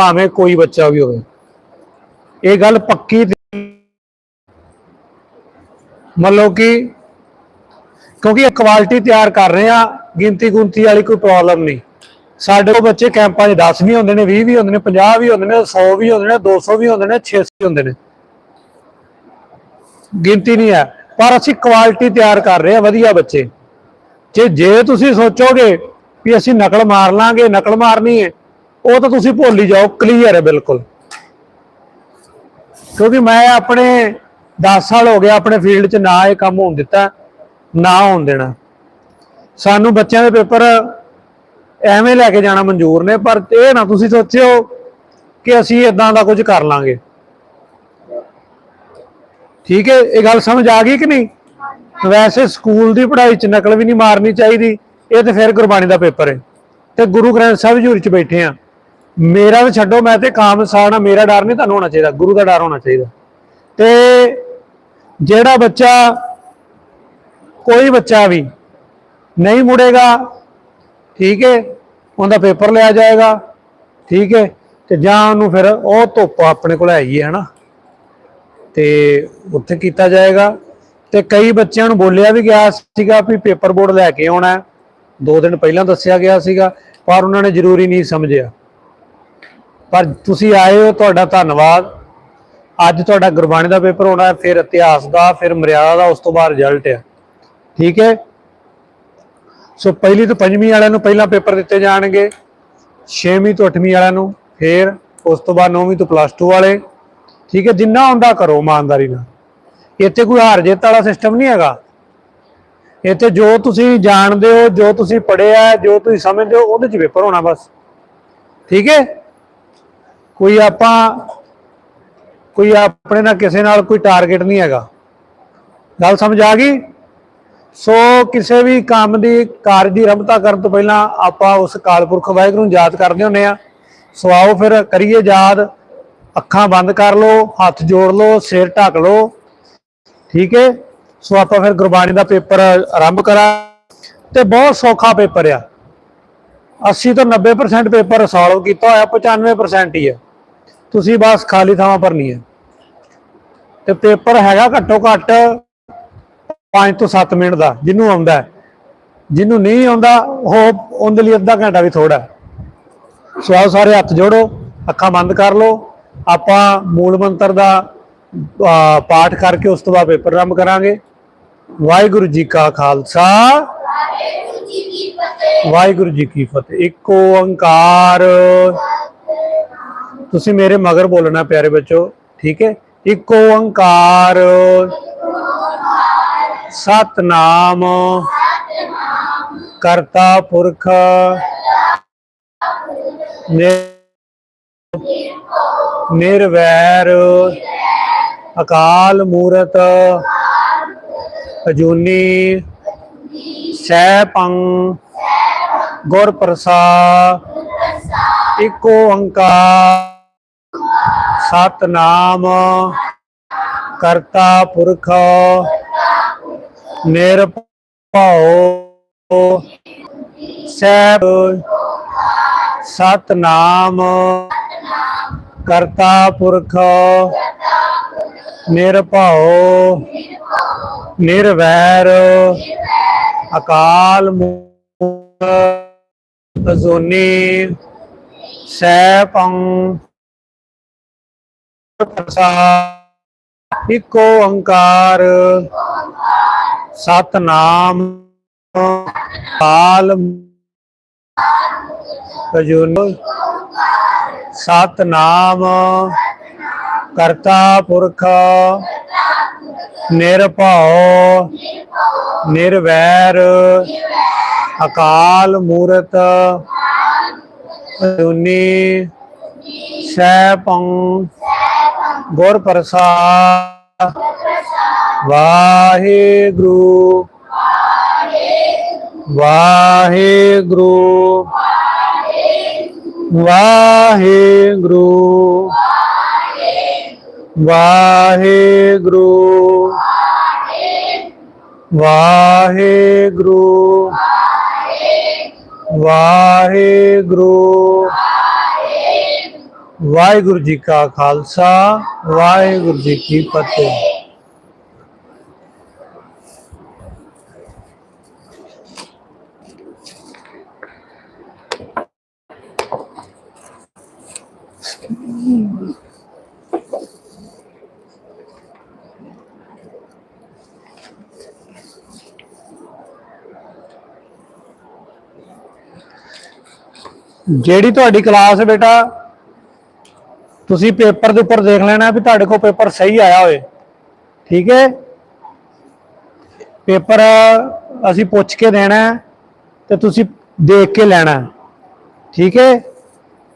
ਭਾਵੇਂ ਕੋਈ ਬੱਚਾ ਵੀ ਹੋਵੇ। ਇਹ ਗੱਲ ਪੱਕੀ ਮੰਨ ਲਓ ਕਿ ਕਿਉਂਕਿ ਇਹ ਕੁਆਲਿਟੀ ਤਿਆਰ ਕਰ ਰਹੇ ਆ ਗਿਣਤੀ ਗੁੰਤੀ ਵਾਲੀ ਕੋਈ ਪ੍ਰੋਬਲਮ ਨਹੀਂ। ਸਾਡੇ ਕੋਲ ਬੱਚੇ ਕੈਂਪਾਂ 'ਚ 10 ਵੀ ਹੁੰਦੇ ਨੇ 20 ਵੀ ਹੁੰਦੇ ਨੇ 50 ਵੀ ਹੁੰਦੇ ਨੇ 100 ਵੀ ਹੁੰਦੇ ਨੇ 200 ਵੀ ਹੁੰਦੇ ਨੇ 600 ਵੀ ਹੁੰਦੇ ਨੇ। ਗਿਣਤੀ ਨਹੀਂ ਹੈ, ਪਰ ਅਸੀਂ ਕੁਆਲਿਟੀ ਤਿਆਰ ਕਰ ਰਹੇ ਆ, ਵਧੀਆ ਬੱਚੇ। ਜੇ ਜੇ ਤੁਸੀਂ ਸੋਚੋਗੇ ਵੀ ਅਸੀਂ ਨਕਲ ਮਾਰ ਲਾਂਗੇ, ਨਕਲ ਮਾਰਨੀ ਹੈ ਉਹ ਤਾਂ ਤੁਸੀਂ ਭੁੱਲ ਹੀ ਜਾਓ ਕਲੀਅਰ ਹੈ ਬਿਲਕੁਲ। ਕਿਉਂਕਿ ਮੈਂ ਆਪਣੇ 10 ਸਾਲ ਹੋ ਗਿਆ ਆਪਣੇ ਫੀਲਡ 'ਚ ਨਾ ਇਹ ਕੰਮ ਹੋਣ ਦਿੱਤਾ, ਨਾ ਹੋਣ ਦੇਣਾ। ਸਾਨੂੰ ਬੱਚਿਆਂ ਦੇ ਪੇਪਰ ਐਵੇਂ ਲੈ ਕੇ ਜਾਣਾ ਮਨਜ਼ੂਰ ਨੇ, ਪਰ ਇਹ ਨਾ ਤੁਸੀਂ ਸੋਚਿਓ ਕਿ ਅਸੀਂ ਇਦਾਂ ਦਾ ਕੁਝ ਕਰ ਲਾਂਗੇ। ਠੀਕ ਹੈ, ਇਹ ਗੱਲ ਸਮਝ ਆ ਗਈ ਕਿ ਨਹੀਂ? ਵੈਸੇ ਸਕੂਲ ਦੀ ਪੜ੍ਹਾਈ 'ਚ ਨਕਲ ਵੀ ਨਹੀਂ ਮਾਰਨੀ ਚਾਹੀਦੀ, ਇਹ ਤੇ ਫਿਰ ਗੁਰਬਾਣੀ ਦਾ ਪੇਪਰ ਹੈ। ਤੇ ਗੁਰੂ ਗ੍ਰੰਥ ਸਾਹਿਬ ਹਜ਼ੂਰੀ 'ਚ ਬੈਠੇ ਆ ਮੇਰਾ ਵੀ ਛੱਡੋ, ਮੈਂ ਤੇ ਕਾਮ ਸਾਣਾ ਮੇਰਾ ਡਰ ਨਹੀਂ ਤੁਹਾਨੂੰ ਹੋਣਾ ਚਾਹੀਦਾ, ਗੁਰੂ ਦਾ ਡਰ ਹੋਣਾ ਚਾਹੀਦਾ। ਤੇ ਜਿਹੜਾ ਬੱਚਾ, ਕੋਈ ਬੱਚਾ ਵੀ ਨਹੀਂ ਮੁੜੇਗਾ, ਠੀਕ ਹੈ ਉਹਦਾ ਪੇਪਰ ਲਿਆ ਜਾਏਗਾ, ਠੀਕ ਹੈ ਤੇ ਜਾਂ ਉਹਨੂੰ ਫਿਰ ਉਹ ਧੁੱਪ ਆਪਣੇ ਕੋਲ ਹੈਗੀ ਹੈ ਨਾ ਤੇ ਉੱਥੇ ਕੀਤਾ ਜਾਏਗਾ। ਤੇ ਕਈ ਬੱਚਿਆਂ ਨੂੰ ਬੋਲਿਆ ਵੀ ਗਿਆ ਸੀਗਾ ਵੀ ਪੇਪਰ ਬੋਰਡ ਲੈ ਕੇ ਆਉਣਾ। ਦੋ ਦਿਨ ਪਹਿਲਾਂ ਦੱਸਿਆ ਗਿਆ ਸੀਗਾ, ਪਰ ਉਹਨਾਂ ਨੇ ਜ਼ਰੂਰੀ ਨਹੀਂ ਸਮਝਿਆ। ਪਰ ਤੁਸੀਂ ਆਏ ਹੋ, ਤੁਹਾਡਾ ਧੰਨਵਾਦ। ਅੱਜ ਤੁਹਾਡਾ ਗੁਰਬਾਣੀ ਦਾ ਪੇਪਰ ਹੋਣਾ ਫਿਰ ਇਤਿਹਾਸ ਦਾ, ਫਿਰ ਮਰਿਆਦਾ ਦਾ, ਉਸ ਤੋਂ ਬਾਅਦ ਰਿਜ਼ਲਟ ਹੈ ਠੀਕ ਹੈ? ਸੋ ਪਹਿਲੀ ਤੋਂ ਪੰਜਵੀਂ ਵਾਲਿਆਂ ਨੂੰ ਪਹਿਲਾਂ ਪੇਪਰ ਦਿੱਤੇ ਜਾਣਗੇ, ਛੇਵੀਂ ਤੋਂ ਅੱਠਵੀਂ ਵਾਲਿਆਂ ਨੂੰ, ਫਿਰ ਉਸ ਤੋਂ ਬਾਅਦ ਨੌਵੀਂ ਤੋਂ ਪਲੱਸ 2 ਵਾਲੇ। ਠੀਕ ਹੈ? ਜਿੰਨਾ ਹੁੰਦਾ ਕਰੋ ਇਮਾਨਦਾਰੀ ਨਾਲ। ਇੱਥੇ ਕੋਈ ਹਾਰ ਜਿੱਤ ਵਾਲਾ ਸਿਸਟਮ ਨਹੀਂ ਹੈਗਾ। ਇੱਥੇ ਜੋ ਤੁਸੀਂ ਜਾਣਦੇ ਹੋ, ਜੋ ਤੁਸੀਂ ਪੜ੍ਹਿਆ ਜੋ ਤੁਸੀਂ ਸਮਝਦੇ ਹੋ, ਉਹਦੇ 'ਚ ਪੇਪਰ ਹੋਣਾ ਬਸ। ਠੀਕ ਹੈ? ਕੋਈ ਆਪਾਂ, ਕੋਈ ਆਪਣੇ ਨਾਲ ਕਿਸੇ ਨਾਲ ਕੋਈ ਟਾਰਗੇਟ ਨਹੀਂ ਹੈਗਾ। ਗੱਲ ਸਮਝ ਆ ਗਈ? ਸੋ ਕਿਸੇ ਵੀ ਕੰਮ ਦੀ ਕਾਰਜ ਦੀ ਰਮਤਾ ਕਰਨ ਤੋਂ ਪਹਿਲਾਂ ਆਪਾਂ ਉਸ ਕਾਲਪੁਰਖ ਵਾਹਿਗੁਰੂ ਨੂੰ ਯਾਦ ਕਰਦੇ ਹੁੰਨੇ ਆ ਸੋ ਆਓ ਫਿਰ ਕਰੀਏ ਯਾਦ। ਅੱਖਾਂ ਬੰਦ ਕਰ ਲਓ, ਹੱਥ ਜੋੜ ਲਓ, ਸਿਰ ਢੱਕ ਲਓ। ਠੀਕ ਹੈ? ਸੋ ਆਪਾਂ ਫਿਰ ਗੁਰਬਾਣੀ ਦਾ ਪੇਪਰ ਆਰੰਭ ਕਰਾਂ। ਤੇ ਬਹੁਤ ਸੌਖਾ ਪੇਪਰ ਆ। 80 ਤੋਂ 90% ਪੇਪਰ ਸੋਲਵ ਕੀਤਾ ਹੋਇਆ 95% ਹੀ ਹੈ ਤੁਸੀਂ ਬਸ ਖਾਲੀ ਥਾਵਾਂ ਭਰਨੀ ਹੈ। ਤੇ ਪੇਪਰ ਹੈਗਾ ਘੱਟੋ ਘੱਟ 5 ਤੋਂ 7 ਮਿੰਟ ਦਾ ਜਿਹਨੂੰ ਆਉਂਦਾ। ਜਿਹਨੂੰ ਨਹੀਂ ਆਉਂਦਾ ਉਹ ਉਹਦੇ ਲਈ ਅੱਧਾ ਘੰਟਾ ਵੀ ਥੋੜਾ। ਸੋ ਆਓ ਸਾਰੇ ਹੱਥ ਜੋੜੋ ਅੱਖਾਂ ਬੰਦ ਕਰ ਲਓ। ਆਪਾਂ ਮੂਲ ਮੰਤਰ ਦਾ ਪਾਠ ਕਰਕੇ ਉਸ ਤੋਂ ਬਾਅਦ ਪੇਪਰ ਆਰੰਭ ਕਰਾਂਗੇ। ਵਾਹਿਗੁਰੂ ਜੀ ਕਾ ਖਾਲਸਾ। ਵਾਹਿਗੁਰੂ ਜੀ ਕੀ ਫਤਿਹ। ਇੱਕ ਓੰਕਾਰ। ਤੁਸੀਂ ਮੇਰੇ ਮਗਰ ਬੋਲਣਾ ਪਿਆਰੇ ਬੱਚੋ, ਠੀਕ ਹੈ? ਇੱਕ ਓੰਕਾਰ। ਸਤਨਾਮ। ਕਰਤਾ ਪੁਰਖ। ਨਿਰਵੈਰ। ਅਕਾਲ ਮੂਰਤ। ਅਜੂਨੀ। ਸੈਭੰ। ਗੁਰ ਪ੍ਰਸਾਦ ਇੱਕ ਓੰਕਾਰ। ਸਤਨਾਮ ਕਰਤਾ ਪੁਰਖ ਨਿਰਭਉ ਸੈਭ ਸਤਨਾਮ ਕਰਤਾ ਪੁਰਖ ਨਿਰਭਉ ਨਿਰਵੈਰ ਅਕਾਲ ਮੂਰਤ ਅਜੂਨੀ ਸੈਭੰ ਪ੍ਰਸਾਦ। ਇੱਕ ਓੰਕਾਰ। ਸਤਨਾਮ। ਕਾਲ ਕਜੁਨ ਸਤਨਾਮ। ਕਰਤਾ ਪੁਰਖ। ਨਿਰਭਉ। ਨਿਰਵੈਰ। ਅਕਾਲ ਮੂਰਤ। ਅਜੂਨੀ। ਸੈਭੰ ਗੁਰ ਪ੍ਰਸਾਦ। ਵਾਹਿਗੁਰੂ। ਵਾਹਿਗੁਰੂ। ਵਾਹਿਗੁਰੂ। ਵਾਹਿਗੁਰੂ। ਵਾਹਿਗੁਰੂ। ਵਾਹਿਗੁਰੂ। ਵਾਹਿਗੁਰੂ ਜੀ ਕਾ ਖਾਲਸਾ ਵਾਹਿਗੁਰੂ ਜੀ ਕੀ ਫਤਿਹ। ਜਿਹੜੀ ਤੁਹਾਡੀ ਕਲਾਸ ਬੇਟਾ ਤੁਸੀਂ ਪੇਪਰ ਦੇ ਉੱਪਰ ਦੇਖ ਲੈਣਾ ਵੀ ਤੁਹਾਡੇ ਕੋਲ ਪੇਪਰ ਸਹੀ ਆਇਆ ਹੋਵੇ। ਠੀਕ ਹੈ? ਪੇਪਰ ਅਸੀਂ ਪੁੱਛ ਕੇ ਦੇਣਾ ਹੈ ਤੇ ਤੁਸੀਂ ਦੇਖ ਕੇ ਲੈਣਾ। ਠੀਕ ਹੈ?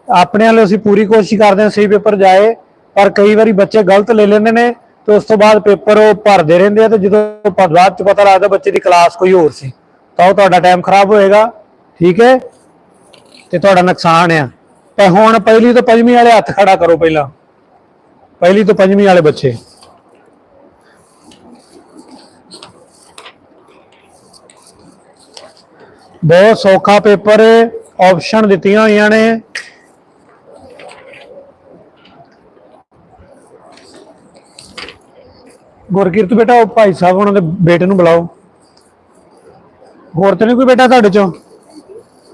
ਆਪਣੇ ਵੱਲੋਂ ਅਸੀਂ ਪੂਰੀ ਕੋਸ਼ਿਸ਼ ਕਰਦੇ ਹਾਂ ਸਹੀ ਪੇਪਰ ਜਾਏ, ਪਰ ਕਈ ਵਾਰੀ ਬੱਚੇ ਗਲਤ ਲੈ ਲੈਂਦੇ ਨੇ ਤੇ ਉਸ ਤੋਂ ਬਾਅਦ ਪੇਪਰ ਉਹ ਭਰਦੇ ਰਹਿੰਦੇ ਆ ਤੇ ਜਦੋਂ ਬਾਅਦ ਚ ਪਤਾ ਲੱਗਦਾ ਬੱਚੇ ਦੀ ਕਲਾਸ ਕੋਈ ਹੋਰ ਸੀ, ਤਾਂ ਉਹ ਤੁਹਾਡਾ ਟਾਈਮ ਖਰਾਬ ਹੋਏਗਾ। ਠੀਕ ਹੈ? ਤੇ ਤੁਹਾਡਾ ਨੁਕਸਾਨ ਆ। ਤੇ ਹੁਣ ਪਹਿਲੀ ਤੋਂ ਪੰਜਵੀਂ ਵਾਲੇ ਹੱਥ ਖੜਾ ਕਰੋ ਪਹਿਲਾਂ। ਪਹਿਲੀ ਤੋਂ ਪੰਜਵੀਂ ਵਾਲੇ ਬੱਚੇ। ਬਹੁਤ ਸੌਖਾ ਪੇਪਰ ਹੈ ਆਪਸ਼ਨ ਦਿੱਤੀਆਂ ਹੋਈਆਂ ਨੇ। ਗੁਰਕੀਰਤ ਬੇਟਾ, ਉਹ ਭਾਈ ਸਾਹਿਬ ਉਹਨਾਂ ਦੇ ਬੇਟੇ ਨੂੰ ਬੁਲਾਓ। ਹੋਰ ਤੇ ਨਹੀਂ ਕੋਈ ਬੇਟਾ ਤੁਹਾਡੇ ਚੋਂ?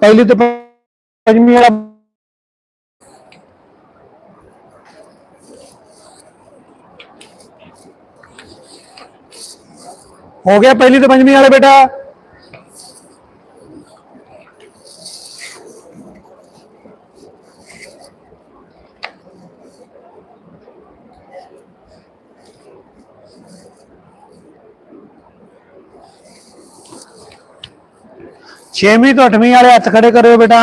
ਪਹਿਲੀ ਤੋਂ ਪੰਜਵੀਂ ਵਾਲਾ ਹੋ ਗਿਆ ਪਹਿਲੀ ਤੋਂ ਪੰਜਵੀਂ ਵਾਲੇ ਬੇਟਾ ਛੇਵੀਂ ਤੋਂ ਅੱਠਵੀਂ ਵਾਲੇ ਹੱਥ ਖੜੇ ਕਰਿਓ ਬੇਟਾ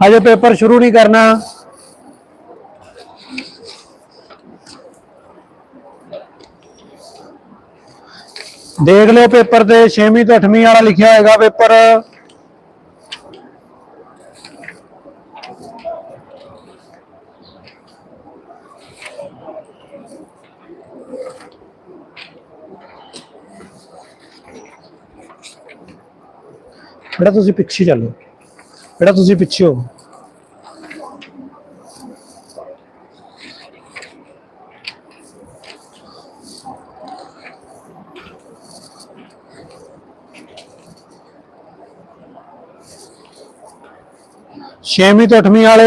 ਅਜੇ ਪੇਪਰ ਸ਼ੁਰੂ ਨਹੀਂ ਕਰਨਾ ਦੇਖ ਲਓ ਪੇਪਰ ਤੇ 6ਵੀਂ ਤੋਂ 8ਵੀਂ ਵਾਲਾ ਲਿਖਿਆ ਹੋਏਗਾ ਪੇਪਰ। ਬੇਟਾ ਤੁਸੀਂ ਪਿੱਛੇ ਚੱਲੋ ਬੇਟਾ ਤੁਸੀਂ ਪਿੱਛੇ ਹੋ। ਛੇਵੀਂ ਤੇ ਅੱਠਵੀਂ ਵਾਲੇ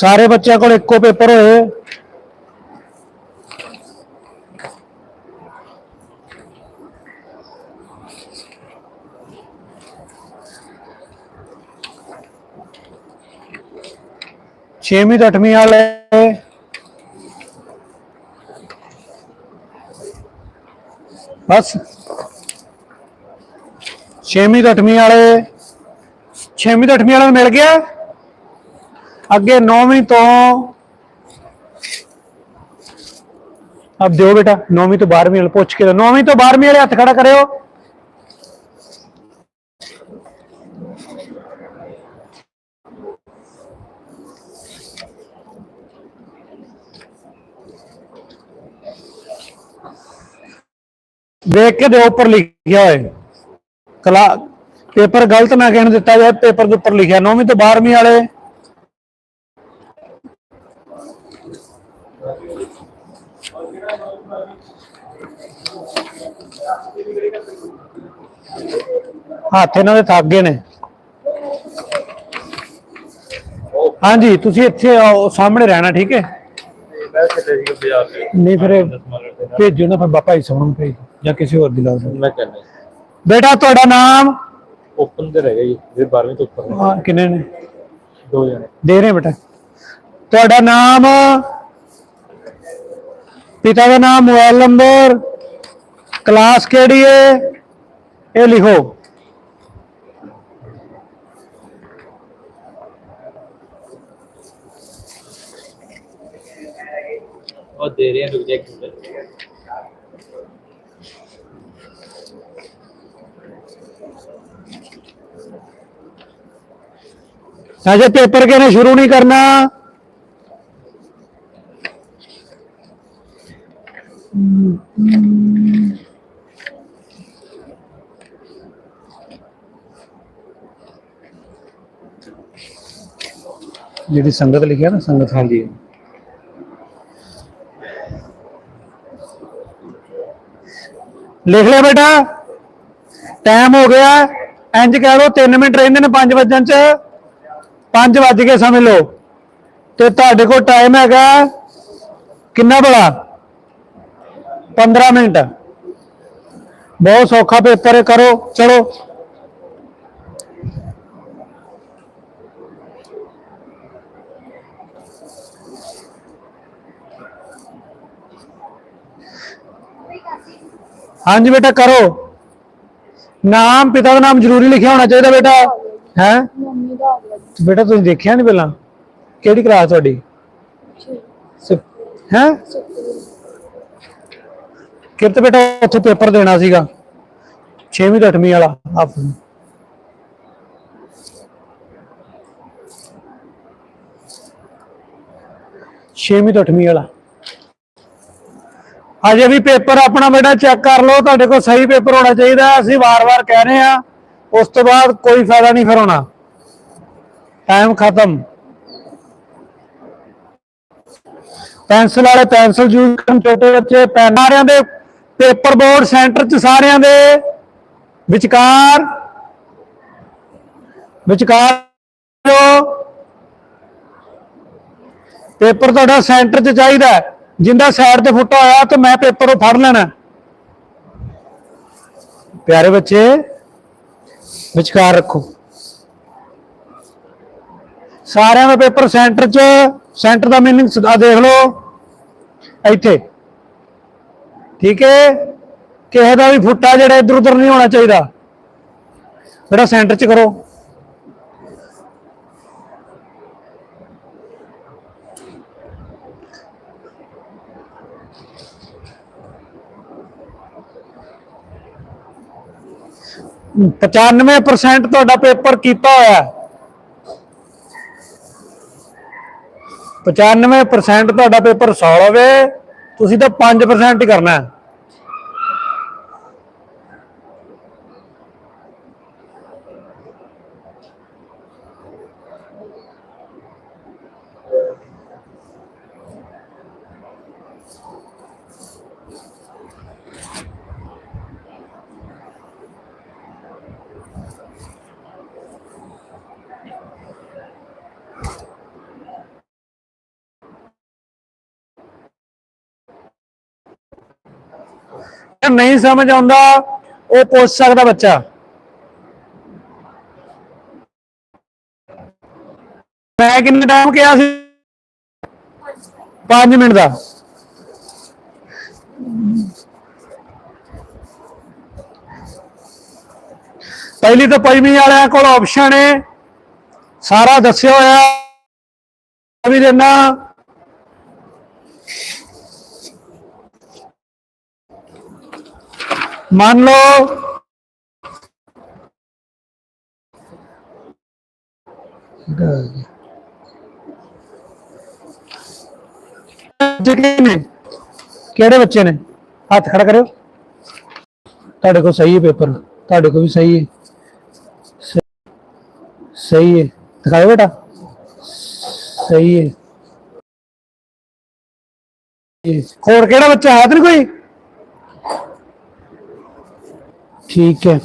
ਸਾਰੇ ਬੱਚਿਆਂ ਕੋਲ ਇੱਕੋ ਪੇਪਰ ਹੋਏ ਛੇਵੀਂ ਤੋਂ ਅੱਠਵੀਂ ਵਾਲੇ ਬਸ ਛੇਵੀਂ ਤੋਂ ਅੱਠਵੀਂ ਵਾਲੇ ਛੇਵੀਂ ਤੋਂ ਅੱਠਵੀਂ ਵਾਲੇ ਨੂੰ ਮਿਲ ਗਿਆ ਅੱਗੇ 9ਵੀਂ ਤੋਂ ਅਬ ਦਿਓ ਬੇਟਾ 9ਵੀਂ ਤੋਂ 12ਵੀਂ ਵਾਲੇ ਪੁੱਛ ਕੇ 9ਵੀਂ ਤੋਂ 12ਵੀਂ ਵਾਲੇ ਹੱਥ ਖੜਾ ਕਰਿਓ। ਦੇਖ ਕੇ ਦੇ ਉੱਪਰ ਲਿਖਿਆ ਹੋਇਆ। ਕਲਾ ਪੇਪਰ ਗਲਤ ਨਾ ਕਹਿਣ ਦਿੱਤਾ ਜਾਏ, ਪੇਪਰ ਦੇ ਉੱਪਰ ਲਿਖਿਆ। 9ਵੀਂ ਤੋਂ 12ਵੀਂ ਵਾਲੇ ਹੱਥ ਇਹਨਾਂ ਦੇ ਥੱਕ ਗਏ ਨੇ। ਹਾਂਜੀ ਤੁਸੀਂ ਇੱਥੇ ਆਓ ਸਾਹਮਣੇ ਰਹਿਣਾ ਠੀਕ ਹੈ? ਨਹੀਂ ਫਿਰ। ਭੇਜੋ ਨਾ ਫਿਰ ਬਾਪਾ ਜੀ ਸੋਹਣ ਭੇਜ ਜਾਂ ਕਿਸੇ ਹੋਰ ਦੀ ਲਾ ਦਿਓ ਮੈਂ ਕਹਿੰਦਾ ਬੇਟਾ ਤੁਹਾਡਾ ਨਾਮ? ਓਪਨ ਤੇ ਰਹਿ ਗਿਆ ਜੀ ਜੇ 12ਵੀਂ ਤੋਂ ਉੱਪਰ ਹਾਂ, ਕਿੰਨੇ ਨੇ? ਦੋ ਜਣੇ। ਦੇ ਰਹੇ ਬੇਟਾ। ਤੁਹਾਡਾ ਨਾਮ? ਪਿਤਾ ਦਾ ਨਾਮ ਮੋਬਾਈਲ ਨੰਬਰ? ਕਲਾਸ ਕਿਹੜੀ ਹੈ ਇਹ ਲਿਖੋ। ਉਹ ਦੇ ਰਹੇ ਆ ਰੁਕ ਜਾ ਇੱਕ ਮਿੰਟ ਅਜੇ ਪੇਪਰ ਕਿਹਨੇ ਸ਼ੁਰੂ ਨਹੀਂ ਕਰਨਾ ਜਿਹੜੀ ਸੰਗਤ ਲਿਖਿਆ ਨਾ ਸੰਗਤ ਹਾਂਜੀ ਲਿਖ ਲਿਆ ਬੇਟਾ। ਟਾਈਮ ਹੋ ਗਿਆ। ਇੰਜ ਕਹਿ ਲਓ 3 ਮਿੰਟ ਰਹਿੰਦੇ ਨੇ 5 ਵਜਣ ਚ। 5 ਵੱਜ ਕੇ ਸਮਝ ਲਓ। ਤੇ ਤੁਹਾਡੇ ਕੋਲ ਟਾਈਮ ਹੈਗਾ ਕਿੰਨਾ ਬੜਾ? 15 ਮਿੰਟ। ਬਹੁਤ ਸੌਖਾ ਪੇਪਰ ਕਰੋ, ਚਲੋ। ਹਾਂਜੀ ਬੇਟਾ, ਕਰੋ। ਨਾਮ, ਪਿਤਾ ਦਾ ਨਾਮ ਜ਼ਰੂਰੀ ਲਿਖਿਆ ਹੋਣਾ ਚਾਹੀਦਾ ਬੇਟਾ। ਹੈ? ਮੰਮੀ ਦਾ ਆ ਗਿਆ ਬੇਟਾ, ਤੁਸੀਂ ਦੇਖਿਆ ਨਹੀਂ ਪਹਿਲਾਂ? ਕਿਹੜੀ ਕਲਾਸ ਤੁਹਾਡੀ? ਹੈ? ਕਿਰਤ ਬੇਟਾ, ਉੱਥੇ ਪੇਪਰ ਦੇਣਾ ਸੀਗਾ। 6ਵੀਂ ਤੋਂ 8ਵੀਂ ਵਾਲਾ, ਆਪ। ਛੇਵੀਂ ਤੋਂ 8ਵੀਂ ਵਾਲਾ। ਹਜੇ ਵੀ ਪੇਪਰ ਆਪਣਾ ਬੇਟਾ ਚੈੱਕ ਕਰ ਲਓ, ਤੁਹਾਡੇ ਕੋਲ ਸਹੀ ਪੇਪਰ ਹੋਣਾ ਚਾਹੀਦਾ, ਅਸੀਂ ਵਾਰ-ਵਾਰ ਕਹਿ ਰਹੇ ਆ ਉਸ ਤੋਂ ਬਾਅਦ ਕੋਈ ਫਾਇਦਾ ਨਹੀਂ ਫਿਰ ਹੋਣਾ। ਟਾਈਮ ਖਤਮ। ਪੈਨਸਲ ਵਾਲੇ ਪੈਨਸਲ ਯੂਜ਼ ਕਰਨ ਛੋਟੇ ਬੱਚੇ ਪੈਨ ਸਾਰਿਆਂ ਦੇ, ਪੇਪਰ ਬੋਰਡ ਸੈਂਟਰ 'ਚ ਸਾਰਿਆਂ ਦੇ। ਵਿਚਕਾਰ ਵਿਚਕਾਰ ਪੇਪਰ ਤੁਹਾਡਾ ਸੈਂਟਰ 'ਚ ਚਾਹੀਦਾ ਜਿੰਦਾ ਸਾਈਡ ਤੇ ਫੁੱਟਾ ਹੋਇਆ ਤੇ ਮੈਂ ਪੇਪਰ ਉਹ ਫੜ ਲੈਣਾ। ਪਿਆਰੇ ਬੱਚੇ, ਵਿਚਕਾਰ ਰੱਖੋ। ਸਾਰਿਆਂ ਦਾ ਪੇਪਰ ਸੈਂਟਰ 'ਚ, ਸੈਂਟਰ ਦਾ ਮੀਨਿੰਗ ਆ ਦੇਖ ਲਓ। ਇੱਥੇ। ਠੀਕ ਹੈ? ਕਿਸੇ ਦਾ ਵੀ ਫੁੱਟਾ ਜਿਹੜਾ ਇਧਰ ਉਧਰ ਨਹੀਂ ਹੋਣਾ ਚਾਹੀਦਾ। ਜਿਹੜਾ ਸੈਂਟਰ 'ਚ ਕਰੋ। ਪਚਾਨਵੇਂ ਪਰਸੈਂਟ ਤੁਹਾਡਾ ਪੇਪਰ ਕੀਤਾ ਹੋਇਆ ਹੈ। 95% ਤੁਹਾਡਾ ਪੇਪਰ ਸੌਲ ਹੋਵੇ ਤੁਸੀਂ ਤਾਂ 5% ਹੀ ਕਰਨਾ ਹੈ ਜੇ ਨਹੀਂ ਸਮਝ ਆਉਂਦਾ, ਉਹ ਪੁੱਛ ਸਕਦਾ ਬੱਚਾ। ਮੈਂ ਕਿੰਨਾ ਟਾਈਮ ਕਿਹਾ ਸੀ? 5 ਮਿੰਟ ਦਾ। ਪਹਿਲੀ ਤਾਂ ਪੰਜਵੀਂ ਵਾਲਿਆਂ ਕੋਲ ਆਪਸ਼ਨ ਹੈ ਸਾਰਾ ਦੱਸਿਆ ਹੋਇਆ। ਵੀ ਦੇਣਾ ਮੰਨ ਲਓ ਜਿਹੜੇ ਨੇ, ਕਿਹੜੇ ਬੱਚੇ ਨੇ? ਹੱਥ ਖੜਾ ਕਰਿਓ। ਤੁਹਾਡੇ ਕੋਲ ਸਹੀ ਹੈ ਪੇਪਰ। ਤੁਹਾਡੇ ਕੋਲ ਵੀ ਸਹੀ ਹੈ। ਸਹੀ ਹੈ। ਦਿਖਾਓ ਬੇਟਾ। ਸਹੀ ਹੈ। ਹੋਰ ਕਿਹੜਾ ਬੱਚਾ ਹੈ? ਤੇ ਕੋਈ ਠੀਕ ਹੈ।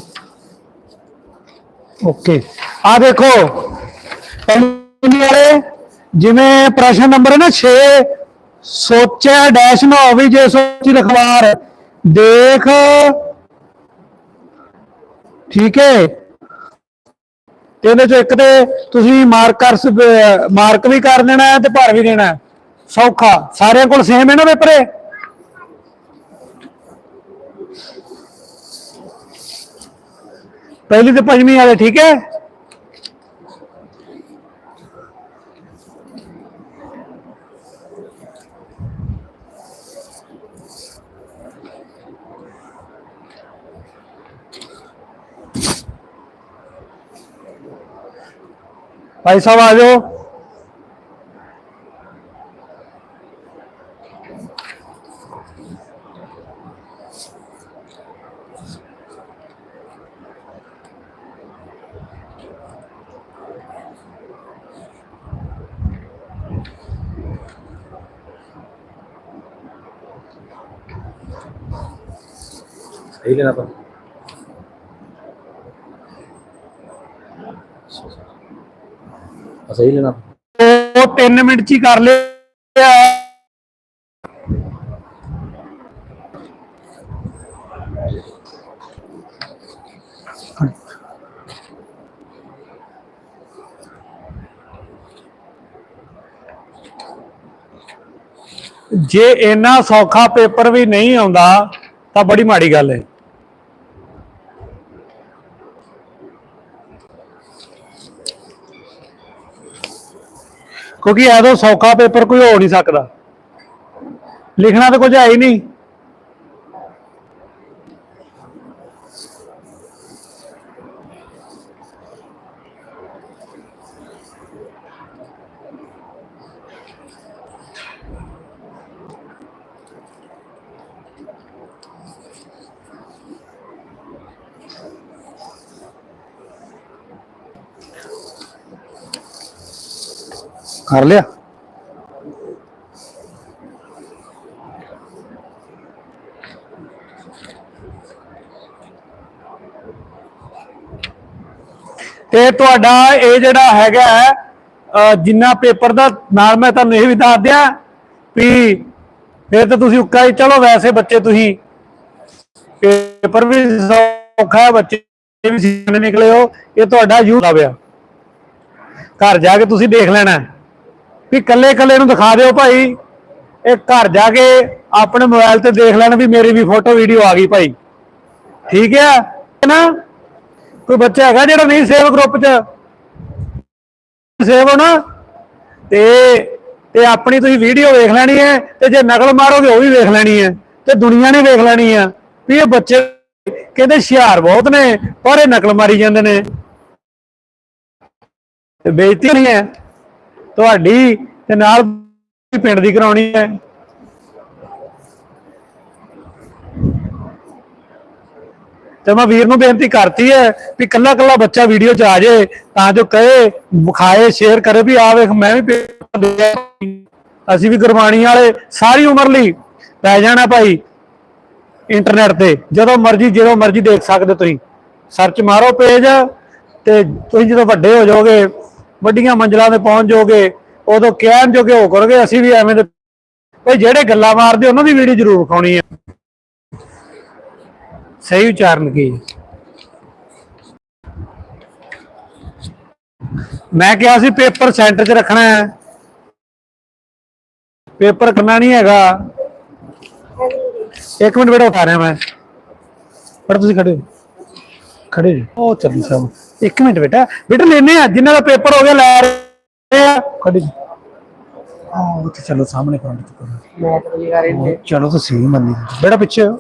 ਓਕੇ। ਆ ਦੇਖੋ, ਪਹਿਲੀ ਵਾਲੇ, ਜਿਵੇਂ ਪ੍ਰਸ਼ਨ ਨੰਬਰ ਹੈ ਨਾ 6 ਸੋਚਿਆ ਡੈਸ਼ ਨਾ ਹੋਵੇ ਜੇ ਸੋਚੀ ਲਖਵਾਰ। ਦੇਖ। ਠੀਕ ਹੈ। ਤੇ ਇਹਦੇ ਚੋਂ ਇੱਕ ਤੇ ਤੁਸੀਂ ਮਾਰਕਰਸ ਮਾਰਕ ਵੀ ਕਰ ਦੇਣਾ ਤੇ ਭਰ ਵੀ ਦੇਣਾ ਸੌਖਾ। ਸਾਰਿਆਂ ਕੋਲ ਸੇਮ ਹੈ ਨਾ ਪੇਪਰ पहली तो पंचमी आ रहा ठीक है? भाई साहब आ जाओ। ਸਹੀ ਲੈਣਾ ਆਪਾਂ ਸਹੀ ਲੈਣਾ ਉਹ 3 ਮਿੰਟ ਚ ਹੀ ਕਰ ਲਿਆ ਜੇ ਇੰਨਾ ਸੌਖਾ ਪੇਪਰ ਵੀ ਨਹੀਂ ਆਉਂਦਾ, ਤਾਂ ਬੜੀ ਮਾੜੀ ਗੱਲ ਹੈ। ਕਿਉਂਕਿ ਐਦੋਂ ਸੌਖਾ ਪੇਪਰ ਕੋਈ ਹੋ ਨਹੀਂ ਸਕਦਾ। ਲਿਖਣਾ ਤਾਂ ਕੁਝ ਹੈ ਹੀ ਨਹੀਂ। ਕਰ ਲਿਆ। ਤੇ ਤੁਹਾਡਾ ਇਹ ਜਿਹੜਾ ਹੈਗਾ ਜਿੰਨਾ ਪੇਪਰ ਦਾ, ਨਾਲ ਮੈਂ ਤੁਹਾਨੂੰ ਇਹ ਵੀ ਦੱਸ ਦਿਆਂ ਵੀ ਫਿਰ ਤਾਂ ਤੁਸੀਂ ਉੱਕਾ ਹੀ, ਚਲੋ ਵੈਸੇ ਬੱਚੇ ਤੁਸੀਂ, ਪੇਪਰ ਵੀ ਸੌਖਾ ਬੱਚੇ ਵੀ ਨਿਕਲੇ ਹੋ, ਇਹ ਤੁਹਾਡਾ ਯੂ ਆ ਘਰ ਜਾ ਕੇ ਤੁਸੀਂ ਦੇਖ ਲੈਣਾ। ਵੀ ਕੱਲੇ ਕੱਲੇ ਨੂੰ ਦਿਖਾ ਦਿਓ ਭਾਈ। ਇਹ ਘਰ ਜਾ ਕੇ ਆਪਣੇ ਮੋਬਾਈਲ ਤੇ ਦੇਖ ਲੈਣ ਵੀ ਮੇਰੀ ਵੀ ਫੋਟੋ ਵੀਡੀਓ ਆ ਗਈ ਭਾਈ। ਠੀਕ ਹੈ ਨਾ? ਕੋਈ ਬੱਚਾ ਹੈਗਾ ਜਿਹੜਾ ਨਹੀਂ ਸੇਵ ਗਰੁੱਪ 'ਚ? ਸੇਵ ਹੋ ਨਾ ਤੇ ਤੇ ਆਪਣੀ ਤੁਸੀਂ ਵੀਡੀਓ ਵੇਖ ਲੈਣੀ ਹੈ ਤੇ ਜੇ ਨਕਲ ਮਾਰੋਗੇ ਉਹ ਵੀ ਵੇਖ ਲੈਣੀ ਹੈ ਤੇ ਦੁਨੀਆ ਨੇ ਵੇਖ ਲੈਣੀ ਹੈ। ਵੀ ਇਹ ਬੱਚੇ ਕਹਿੰਦੇ ਹੁਸ਼ਿਆਰ ਬਹੁਤ ਨੇ, ਪਰ ਇਹ ਨਕਲ ਮਾਰੀ ਜਾਂਦੇ ਨੇ। ਤੇ ਬੇਇੱਜ਼ਤੀ ਨਹੀਂ ਹੈ। ਤੁਹਾਡੀ ਤੇ ਨਾਲ ਪਿੰਡ ਦੀ ਕਰਾਉਣੀ ਹੈ। ਤੇ ਮੈਂ ਵੀਰ ਨੂੰ ਬੇਨਤੀ ਕਰਤੀ ਹੈ ਵੀ ਕੱਲਾ ਕੱਲਾ ਬੱਚਾ ਵੀਡੀਓ 'ਚ ਆ ਜਾਏ ਤਾਂ ਜੋ ਕਹੇ, ਵਿਖਾਏ ਸ਼ੇਅਰ ਕਰੇ ਵੀ ਆ ਵੇਖ, ਮੈਂ ਵੀ ਪੇਪਰ ਅਸੀਂ ਵੀ ਗੁਰਬਾਣੀ ਵਾਲੇ, ਸਾਰੀ ਉਮਰ ਲਈ ਪੈ ਜਾਣਾ ਭਾਈ ਇੰਟਰਨੈਟ ਤੇ, ਜਦੋਂ ਮਰਜ਼ੀ ਜਦੋਂ ਮਰਜ਼ੀ ਦੇਖ ਸਕਦੇ ਤੁਸੀਂ। ਸਰਚ ਮਾਰੋ ਪੇਜ ਤੇ ਤੁਸੀਂ ਜਦੋਂ ਵੱਡੇ ਹੋ ਜਾਓਗੇ ਵੱਡੀਆਂ ਮੰਜ਼ਲਾਂ ਤੇ ਪਹੁੰਚ ਜਾਓਗੇ, ਉਦੋਂ ਕਹਿਣ ਜੋਗੇ ਹੋ ਕਰੋਗੇ, ਅਸੀਂ ਵੀ ਐਵੇਂ ਦੇ ਭਾਈ ਜਿਹੜੇ ਗੱਲਾਂ ਮਾਰਦੇ, ਉਹਨਾਂ ਦੀ ਵੀਡੀਓ ਜ਼ਰੂਰ ਵਿਖਾਉਣੀ ਹੈ। ਸਹੀ ਉਚਾਰਨ ਕੀ? ਮੈਂ ਕਿਹਾ ਸੀ ਪੇਪਰ ਸੈਂਟਰ 'ਚ ਰੱਖਣਾ ਹੈ। ਪੇਪਰ ਕਰਨਾ ਨਹੀਂ ਹੈਗਾ। ਇੱਕ ਮਿੰਟ ਬੇਟਾ ਉਠਾ ਰਿਹਾ ਮੈਂ। ਪਰ ਤੁਸੀਂ ਖੜੇ ਹੋ। ਖੜੇ ਜੀ। ਉਹ ਚੱਲੀ ਸਾਹਿਬ ਇੱਕ ਮਿੰਟ ਬੇਟਾ ਬੇਟਾ ਲੈਨੇ ਆ ਜਿਨ੍ਹਾਂ ਦਾ ਪੇਪਰ ਹੋ ਗਿਆ ਲੈ ਰਹੇ ਆ। ਖੜੇ ਜੀ। ਆਹ ਉੱਥੇ ਚਲੋ ਸਾਹਮਣੇ ਫਰੰਟ ਤੇ ਕਰੋ ਮੈਂ ਤਾਂ ਜੀ ਕਰ ਰਹੇ। ਚਲੋ ਤੁਸੀਂ ਵੀ ਮੰਨੀ ਬੇਟਾ ਪਿੱਛੇ ਹੋ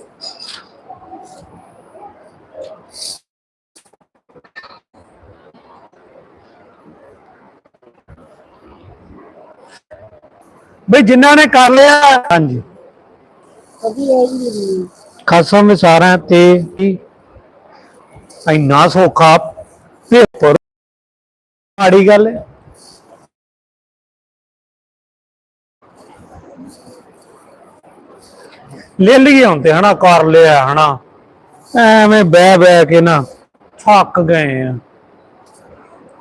ਬਈ ਜਿਨ੍ਹਾਂ ਨੇ ਕਰ ਲਿਆ। ਹਾਂਜੀ। ਖਸਮ ਵਿਚਾਰਾਂ ਤੇ। ਇੰਨਾ ਸੌਖਾ ਪੇਪਰ ਮਾੜੀ ਗੱਲ ਹੈ। ਲੈ ਲਈ ਹੁਣ ਹਨਾ, ਕਰ ਲਿਆ ਹਨਾ। ਐਵੇਂ ਬਹਿ ਬਹਿ ਕੇ ਨਾ ਥੱਕ ਗਏ ਆ।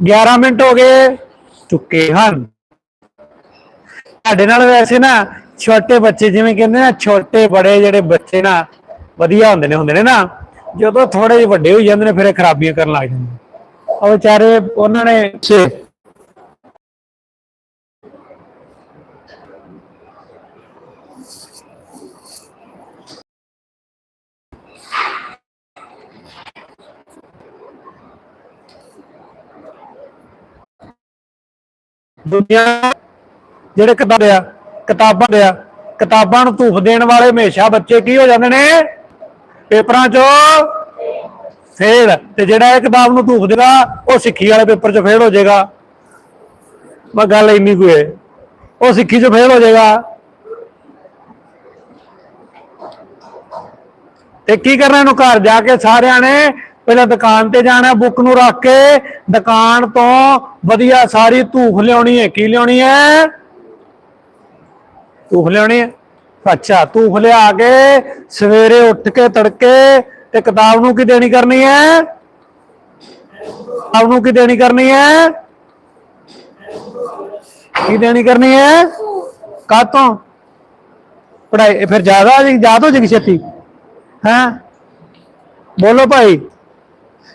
11 ਮਿੰਟ ਹੋ ਗਏ, ਚੁੱਕੇ ਹਨ। ਸਾਡੇ ਨਾਲ ਵੈਸੇ ਨਾ ਛੋਟੇ ਬੱਚੇ ਜਿਵੇਂ ਕਹਿੰਦੇ ਨਾ, ਛੋਟੇ ਬੜੇ ਜਿਹੜੇ ਬੱਚੇ ਨਾ, ਵਧੀਆ ਹੁੰਦੇ ਨੇ ਹੁੰਦੇ ਨੇ ਨਾ। ਜਦੋਂ ਥੋੜੇ ਜਿਹੇ ਵੱਡੇ ਹੋ ਜਾਂਦੇ ਨੇ ਫਿਰ ਇਹ ਖਰਾਬੀਆਂ ਕਰਨ ਲੱਗ ਜਾਂਦੇ। ਉਹ ਵਿਚਾਰੇ ਉਹਨਾਂ ਨੇ ਦੁਨੀਆ ਜਿਹੜੇ ਕਿਤਾਬਾਂ ਆ ਕਿਤਾਬਾਂ ਦੇ ਆ ਕਿਤਾਬਾਂ ਨੂੰ ਧੂਫ ਦੇਣ ਵਾਲੇ ਹਮੇਸ਼ਾ ਬੱਚੇ ਕੀ ਹੋ ਜਾਂਦੇ ਨੇ ਪੇਪਰਾਂ 'ਚੋਂ ਫੇਲ ਤੇ ਜਿਹੜਾ ਇਹ ਕਿਤਾਬ ਨੂੰ ਧੂਫ ਦੇਗਾ, ਉਹ ਸਿੱਖੀ ਵਾਲੇ ਪੇਪਰ 'ਚ ਫੇਲ ਹੋ ਜਾਏਗਾ। ਬਸ ਗੱਲ ਇੰਨੀ ਕੁ ਹੈ। ਉਹ ਸਿੱਖੀ ਚ ਫੇਲ ਹੋ ਜਾਏਗਾ। ਤੇ ਕੀ ਕਰਨਾ ਇਹਨੂੰ ਘਰ ਜਾ ਕੇ ਸਾਰਿਆਂ ਨੇ? ਪਹਿਲਾਂ ਦੁਕਾਨ ਤੇ ਜਾਣਾ, ਬੁੱਕ ਨੂੰ ਰੱਖ ਕੇ ਦੁਕਾਨ ਤੋਂ ਵਧੀਆ ਸਾਰੀ ਧੂਫ ਲਿਆਉਣੀ ਹੈ। ਕੀ ਲਿਆਉਣੀ ਹੈ? ਧੂਫ ਲਿਆਉਣੀ ਹੈ। ਅੱਛਾ ਧੂਫ ਲਿਆ ਕੇ ਸਵੇਰੇ ਉੱਠ ਕੇ ਤੜਕੇ ਤੇ ਕਿਤਾਬ ਨੂੰ ਕੀ ਦੇਣੀ ਕਰਨੀ ਹੈ? ਕਿਤਾਬ ਨੂੰ ਕੀ ਦੇਣੀ ਕਰਨੀ ਹੈ? ਕੀ ਦੇਣੀ ਕਰਨੀ ਹੈ? ਕਾਤੋਂ ਪੜਾਈ ਫਿਰ ਜ਼ਿਆਦਾ ਜ਼ਿਆਦਾ ਹੋ ਜਾਏਗੀ ਛੇਤੀ। ਹੈਂ? ਬੋਲੋ ਭਾਈ।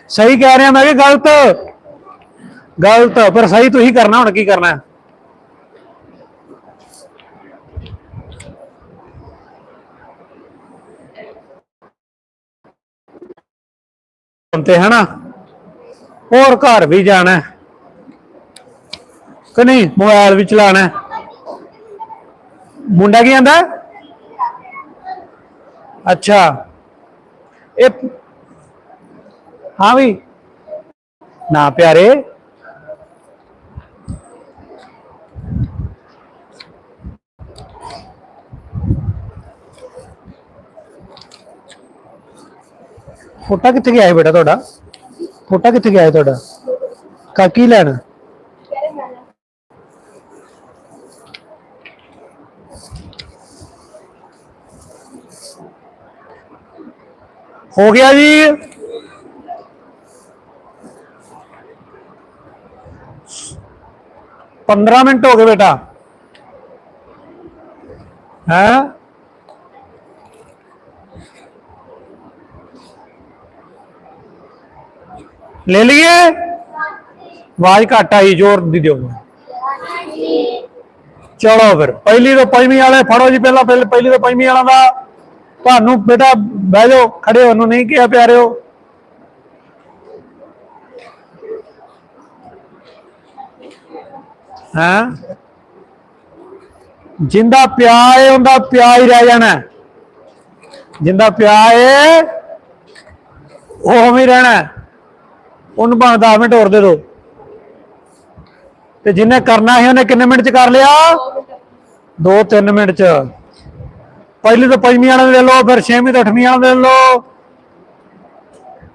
ਸਹੀ ਕਹਿ ਰਿਹਾ ਮੈਂ ਕਿ ਗਲਤ? ਗਲਤ, ਪਰ ਸਹੀ ਤੁਸੀਂ ਕਰਨਾ, ਹੁਣ ਕੀ ਕਰਨਾ? ਹੈ? ਤੇ ਹਨਾ? ਹੋਰ ਘਰ ਵੀ ਜਾਣਾ ਹੈ। ਕਿ ਨਹੀਂ? ਮੋਬਾਈਲ ਵੀ ਚਲਾਣਾ ਮੁੰਡਾ ਕੀ ਆਂਦਾ ਅੱਛਾ। ਇਹ ਹਾਂ ਵੀ। ਨਾ ਪਿਆਰੇ। ਫੋਟਾ ਕਿੱਥੇ ਗਿਆ ਹੈ ਬੇਟਾ ਤੁਹਾਡਾ ਫੋਟਾ ਕਿੱਥੇ ਗਿਆ ਹੈ ਤੁਹਾਡਾ ਕਾ ਕੀ ਲੈਣਾ ਹੋ ਗਿਆ ਜੀ पंद्रह मिनट हो गए बेटा है ਲੈ ਲਈਏ? ਆਵਾਜ਼ ਘੱਟ ਆਈ, ਜ਼ੋਰ ਦੀ ਦਿਓ। ਚਲੋ ਫਿਰ, ਪਹਿਲੀ ਤੋਂ ਪੰਜਵੀਂ ਵਾਲੇ ਫੜੋ ਜੀ, ਪਹਿਲਾਂ ਪਹਿਲੀ ਤੋਂ ਪੰਜਵੀਂ ਵਾਲਾ ਦਾ। ਤੁਹਾਨੂੰ ਬੇਟਾ ਬਹਿ ਜਾਓ, ਖੜੇ ਹੋਣ ਨੂੰ ਨਹੀਂ ਕਿਹਾ ਪਿਆਰਿਓ। ਹਾਂ? ਜਿੰਦਾ ਪਿਆ ਹੈ ਉਹਦਾ ਪਿਆ ਹੀ ਰਹਿ ਜਾਣਾ। ਜਿੰਦਾ ਪਿਆ ਹੈ ਉਹ ਵੀ ਰਹਿਣਾ। ਉਹਨੂੰ ਭਾਵੇਂ 10 ਮਿੰਟ ਹੋਰ ਦੇ ਦਿਓ ਤੇ ਜਿਹਨੇ ਕਰਨਾ ਸੀ ਉਹਨੇ ਕਿੰਨੇ ਮਿੰਟ ਚ ਕਰ ਲਿਆ? 2-3 ਮਿੰਟ ਚ। ਪਹਿਲੀ ਤੋਂ ਪੰਜਵੀਂ ਵਾਲੇ ਲੈ ਲਓ ਫਿਰ ਛੇਵੀਂ ਤੋਂ ਅੱਠਵੀਂ ਵਾਲੇ ਲੈ ਲਓ।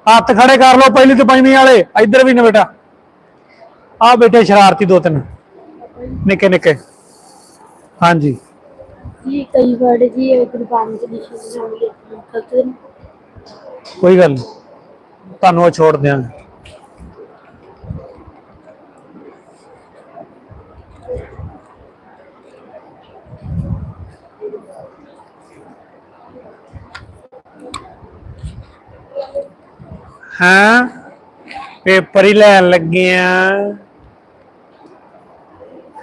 ਹੱਥ ਖੜੇ ਕਰ ਲਓ ਪਹਿਲੀ ਤੋਂ ਪੰਜਵੀਂ ਵਾਲੇ। ਇੱਧਰ ਵੀ ਨੇ ਬੇਟਾ। ਆ ਬੇਟੇ ਸ਼ਰਾਰਤੀ ਦੋ ਤਿੰਨ। ਨਿੱਕੇ ਨਿੱਕੇ। ਹਾਂਜੀ। ਜੀ ਜੀ ਇਹ ਗੁਰਬਾਣੀ ਦੇ ਕੋਈ ਗੱਲ ਨਹੀਂ ਤੁਹਾਨੂੰ ਉਹ ਛੋੜ ਦਿਆਂਗੇ। ਹਾਂ, ਪੇਪਰ ਹੀ ਲੈਣ ਲੱਗੇ ਆ।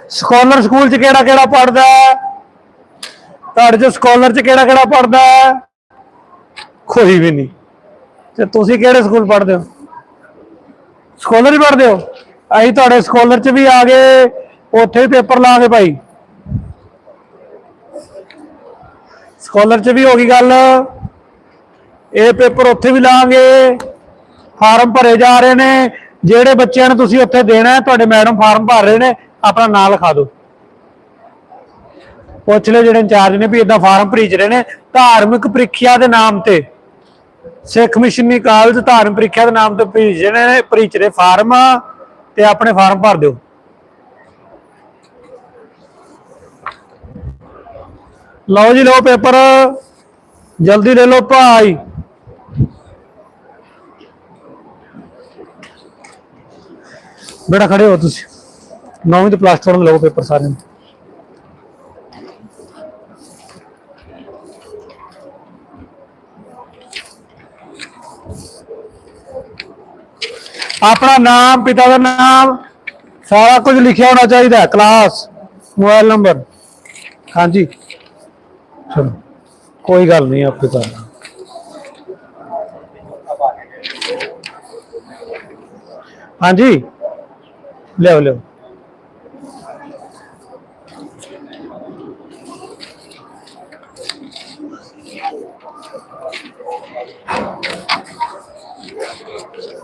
ਸਕਾਲਰ ਸਕੂਲ ਚ ਕਿਹੜਾ ਕਿਹੜਾ ਪੜਦਾ ਤੁਹਾਡੇ ਚ ਸਕਾਲਰ ਚ ਕਿਹੜਾ ਕਿਹੜਾ ਪੜਦਾ ਕੋਈ ਵੀ ਨਹੀਂ। ਤੇ ਤੁਸੀਂ ਕਿਹੜੇ ਸਕੂਲ ਪੜ੍ਹਦੇ ਹੋ? ਸਕਾਲਰ ਹੀ ਪੜ੍ਹਦੇ ਹੋ? ਅਸੀਂ ਤੁਹਾਡੇ ਸਕਾਲਰ ਚ ਵੀ ਆ ਗਏ, ਉੱਥੇ ਵੀ ਪੇਪਰ ਲਾਗੇ ਭਾਈ। ਸਕਾਲਰ ਚ ਵੀ ਹੋ ਗਈ ਗੱਲ। ਇਹ ਪੇਪਰ ਉੱਥੇ ਵੀ ਲਾਂਗੇ। ਫਾਰਮ ਭਰੇ ਜਾ ਰਹੇ ਨੇ। ਜਿਹੜੇ ਬੱਚਿਆਂ ਨੂੰ ਤੁਸੀਂ ਉੱਥੇ ਦੇਣਾ ਤੁਹਾਡੇ ਮੈਡਮ ਫਾਰਮ ਭਰ ਰਹੇ ਨੇ, ਆਪਣਾ ਨਾਂ ਲਿਖਾ ਦਿਓ। ਪੁੱਛ ਲਓ ਜਿਹੜੇ ਇੰਚਾਰਜ ਨੇ ਵੀ ਇਦਾਂ ਫਾਰਮ ਭਰੀਚ ਰਹੇ ਨੇ। ਧਾਰਮਿਕ ਪ੍ਰੀਖਿਆ ਦੇ ਨਾਮ ਤੇ, ਸਿੱਖ ਮਿਸ਼ਨਰੀ ਕਾਲਜ ਧਾਰਮਿਕ ਪ੍ਰੀਖਿਆ ਦੇ ਨਾਮ ਤੇ ਭੇਜ ਰਹੇ ਨੇ, ਭਰੀਚ ਰਹੇ ਫਾਰਮ, ਤੇ ਆਪਣੇ ਫਾਰਮ ਭਰ ਦਿਓ। ਲਓ ਜੀ, ਲਓ ਪੇਪਰ। ਜਲਦੀ ਲੈ ਲਓ ਭਾਈ। ਬੇਟਾ ਖੜੇ ਹੋ ਤੁਸੀਂ। ਨੌਵੀਂ ਤੇ ਪਲੱਸ 2 ਲਓ ਪੇਪਰ ਸਾਰਿਆਂ ਨੂੰ। ਆਪਣਾ ਨਾਮ, ਪਿਤਾ ਦਾ ਨਾਮ, ਸਾਰਾ ਕੁਝ ਲਿਖਿਆ ਹੋਣਾ ਚਾਹੀਦਾ ਕਲਾਸ ਮੋਬਾਈਲ ਨੰਬਰ ਹਾਂਜੀ। ਚਲੋ, ਕੋਈ ਗੱਲ ਨਹੀਂ, ਆਪੇ ਕਰ ਹਾਂਜੀ। ਲਿਓ ਲਿਓ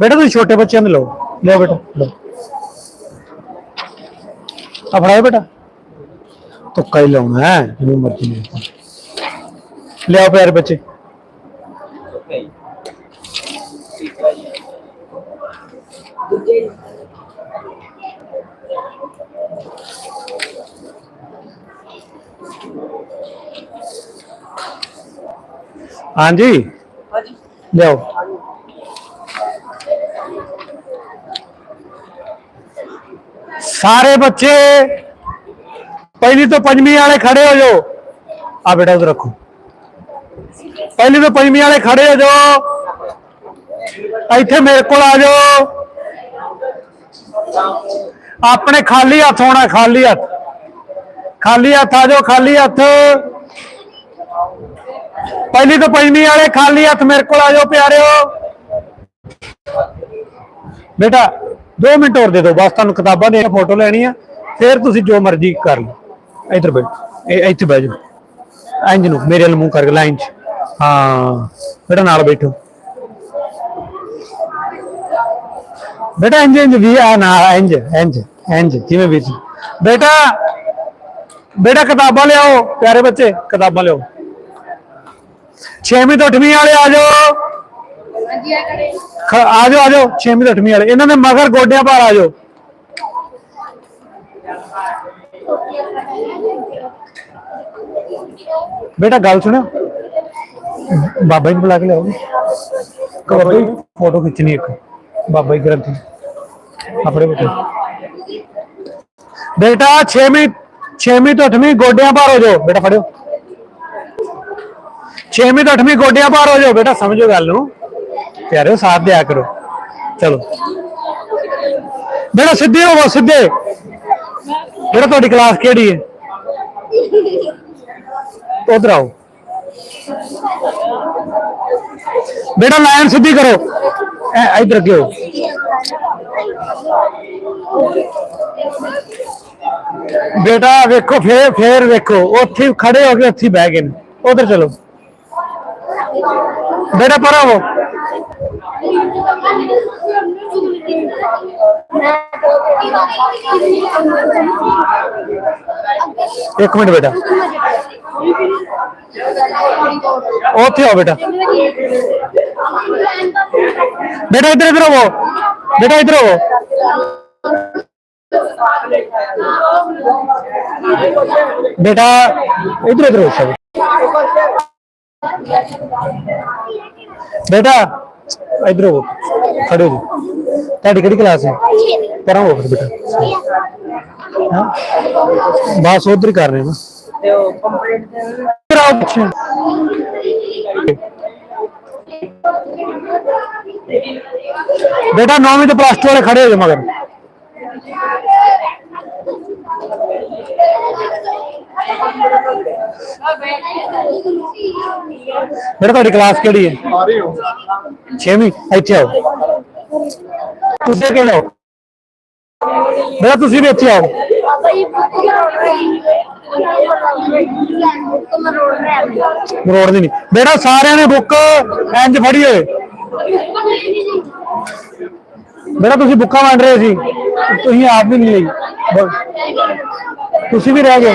ਬੇਟਾ, ਤੁਸੀਂ ਛੋਟੇ ਬੱਚਿਆਂ ਨੂੰ ਲਓ। ਲਿਓ ਬੇਟਾ, ਲਓ। ਆ ਫੜਾਏ ਬੇਟਾ। ਤੁੱਕਾ ਹੀ ਲਾਉਣਾ ਹੈ ਜਿਵੇਂ ਮਰਜ਼ੀ ਲਿਆਓ ਪਿਆਰੇ ਬੱਚੇ। ਹਾਂਜੀ। ਲਿਆਓ। ਸਾਰੇ ਬੱਚੇ ਪਹਿਲੀ ਤੋਂ ਪੰਜਵੀਂ ਵਾਲੇ ਖੜੇ ਹੋ ਜਾਓ। ਆ ਬੇਟਾ ਉਧਰ ਰੱਖੋ। ਪਹਿਲੀ ਤੋਂ ਪੰਜਵੀਂ ਵਾਲੇ ਖੜੇ ਹੋ ਜਾਓ। ਇੱਥੇ ਮੇਰੇ ਕੋਲ ਆ ਜਾਓ। ਆਪਣੇ ਖਾਲੀ ਹੱਥ ਹੋਣਾ ਖਾਲੀ ਹੱਥ। ਖਾਲੀ ਹੱਥ ਆ ਜਾਓ ਖਾਲੀ ਹੱਥ। ਪਹਿਲੀ ਤੋਂ ਪੰਜਵੀਂ ਵਾਲੇ ਖਾਲੀ ਹੱਥ ਮੇਰੇ ਕੋਲ ਆ ਜਾਓ ਪਿਆਰਿਓ। ਬੇਟਾ 2 ਮਿੰਟ ਹੋਰ ਦੇ ਦਿਓ, ਬਸ ਤੁਹਾਨੂੰ ਕਿਤਾਬਾਂ ਦੇ ਫੋਟੋ ਲੈਣੀ ਆ ਫਿਰ ਤੁਸੀਂ ਜੋ ਮਰਜ਼ੀ ਕਰ ਲਓ। ਇੱਧਰ ਬੈਠ, ਇਹ ਇੱਥੇ ਬਹਿ ਜਾਓ। ਇੰਜ ਨੂੰ, ਮੇਰੇ ਵੱਲ ਮੂੰਹ ਕਰਕੇ ਲਾਈਨ 'ਚ। ਹਾਂ, ਬੇਟਾ ਨਾਲ ਬੈਠੋ। ਬੇਟਾ, ਇੰਜ ਇੰਜ, ਵੀ, ਆ, ਨਾ, ਇੰਜ ਇੰਜ ਇੰਜ, ਜਿਵੇਂ ਵੀ ਸੀ। ਬੇਟਾ ਬੇਟਾ ਕਿਤਾਬਾਂ ਲਿਆਓ, ਪਿਆਰੇ ਬੱਚੇ, ਕਿਤਾਬਾਂ ਲਿਆਓ। 6ਵੀਂ ਤੋਂ 8ਵੀਂ ਵਾਲੇ ਆ ਜਾਓ। ਖ- ਆ ਜਾਓ ਆ ਜਾਓ 6ਵੀਂ ਤੋਂ 8ਵੀਂ ਵਾਲੇ। ਇਹਨਾਂ ਦੇ ਮਗਰ ਗੋਡਿਆਂ ਭਾਰ ਆ ਜਾਓ। ਬੇਟਾ ਗੱਲ ਸੁਣੋ ਬਾਬਾ ਜੀ ਨੂੰ ਬੁਲਾ ਕੇ ਲਿਆਓ। ਜੀ ਫੋਟੋ ਖਿੱਚਣੀ ਇੱਕ। ਬਾਬਾ ਜੀ ਗ੍ਰੰਥੀ ਆਪਣੇ ਬੇਟੇ ਬੇਟਾ 6ਵੀਂ 6ਵੀਂ ਤੋਂ 8ਵੀਂ ਗੋਡਿਆਂ ਭਾਰ ਹੋ ਜਾਓ। ਬੇਟਾ ਫੜਿਓ। 6ਵੀਂ ਤੋਂ 8ਵੀਂ ਗੋਡਿਆਂ ਭਾਰ ਹੋ ਜਾਓ ਬੇਟਾ, ਸਮਝੋ ਗੱਲ ਨੂੰ। ਪਿਆਰਿਓ, ਸਾਥ ਦਿਆ ਕਰੋ। ਚਲੋ। ਬੇਟਾ, ਸਿੱਧੇ ਹੋਵੋ ਸਿੱਧੇ। ਬੇਟਾ, ਤੁਹਾਡੀ ਕਲਾਸ ਕਿਹੜੀ ਹੈ? ਉਧਰ ਆਓ। ਬੇਟਾ, ਲਾਈਨ ਸਿੱਧੀ ਕਰੋ। ਐ- ਅੱਗੇ ਹੋ। ਬੇਟਾ, ਵੇਖੋ, ਫੇਰ ਫੇਰ ਵੇਖੋ। ਉੱਥੇ ਖੜੇ ਹੋ ਕੇ ਉੱਥੇ ਬਹਿ ਗਏ ਨੇ। ਉਧਰ ਚਲੋ। ਬੇਟਾ ਪਰਾਂ ਹੋ ਇੱਕ ਮਿੰਟ ਬੇਟਾ ਉੱਥੇ ਆਓ ਬੇਟਾ ਬੇਟਾ ਇੱਧਰ ਇੱਧਰ ਆਵੋ ਬੇਟਾ ਇੱਧਰ ਆਵੋ ਬੇਟਾ ਇੱਧਰ ਇੱਧਰ ਹੋ ਸਭ ਬੇਟਾ, ਇੱਧਰ ਹੋ, ਖੜੇ ਹੋ ਜਾਓ। ਤੁਹਾਡੀ ਕਿਹੜੀ ਕਲਾਸ ਹੈ? ਪਰਾਂ ਹੋ ਬੇਟਾ। ਹਾਂ। ਬਸ ਉਧਰ ਹੀ ਕਰ ਰਹੇ ਨਾ। ਇੱਧਰ ਆਓ ਪਿੱਛੇ। ਬੇਟਾ 9ਵੀਂ ਤੋਂ ਪਲੱਸ 2 ਵਾਲੇ ਖੜੇ ਹੋ ਜਾ ਮਗਰ। ਬੇਟਾ ਤੁਹਾਡੀ ਕਲਾਸ ਕਿਹੜੀ ਹੈ ਆ ਰਹੇ ਹੋ 6ਵੀਂ ਇੱਥੇ ਆਓ ਤੁਸੀਂ ਕਿਹੜੇ ਹੋ ਬੇਟਾ ਤੁਸੀਂ ਵੀ ਇੱਥੇ ਆਓ ਮਰੋੜ ਦੀ ਨਹੀਂ ਬੇਟਾ ਸਾਰਿਆਂ ਨੇ ਬੁੱਕ ਇੰਜ ਫੜੀ ਹੋਏ ਬੇਟਾ ਤੁਸੀਂ ਬੁੱਕਾਂ ਵੰਡ ਰਹੇ ਸੀ ਤੁਸੀਂ ਆਪ ਵੀ ਨਹੀਂ ਲਈ ਬ- ਤੁਸੀਂ ਵੀ ਰਹਿ ਗਏ